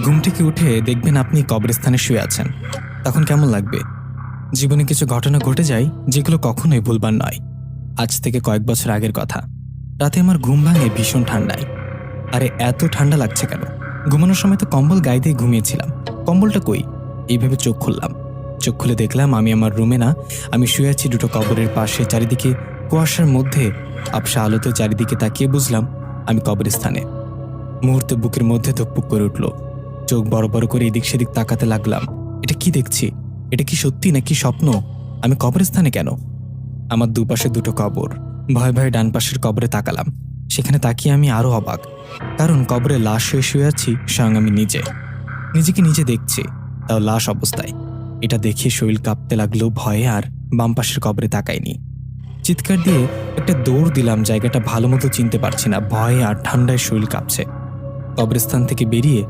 ঘুম থেকে উঠে দেখবেন আপনি কবরস্থানে শুয়ে আছেন। তখন কেমন লাগবে? জীবনে কিছু ঘটনা ঘটে যায় যেগুলো কখনোই ভুলবার নয়। আজ থেকে কয়েক বছর আগের কথা। রাতে আমার ঘুম ভাঙে ভীষণ ঠান্ডায়। আরে, এত ঠান্ডা লাগছে কেন? ঘুমানোর সময় তো কম্বল গায়ে দিয়ে ঘুমিয়েছিলাম। কম্বলটা কই? এইভাবে চোখ খুললাম। চোখ খুলে দেখলাম আমি আমার রুমে না, আমি শুয়ে আছি দুটো কবরের পাশে, চারিদিকে কুয়াশার মধ্যে। আপসা আলোতে চারিদিকে তাকিয়ে বুঝলাম আমি কবরস্থানে। মুহূর্তে বুকের মধ্যে ধুকপুক করে উঠল। চোখ বড় বড় করে এদিক সেদিক তাকাতে লাগলাম। এটা কি দেখছি? এটা কি সত্যি নাকি স্বপ্ন? আমি কবরস্থানে কেন? আমার দুপাশে দুটো কবর। ভয় ভয়ে ডান পাশের কবরে তাকালাম। সেখানে তাকিয়ে আমি আরও অবাক। কারণ কবরে লাশ হয়ে শুয়ে আছি, স্বয়ং আমি নিজে। নিজেকে নিজে দেখছি, তাও লাশ অবস্থায়। এটা দেখে শরীর কাঁপতে লাগল, ভয়ে আর বাম পাশের কবরে তাকায়নি চিৎকার দিয়ে একটা দৌড় দিলাম, জায়গাটা ভালো মতো চিনতে পারছি না। ভয়ে আর ঠান্ডায় শরীর কাঁপছে। কবরস্থান থেকে বেরিয়ে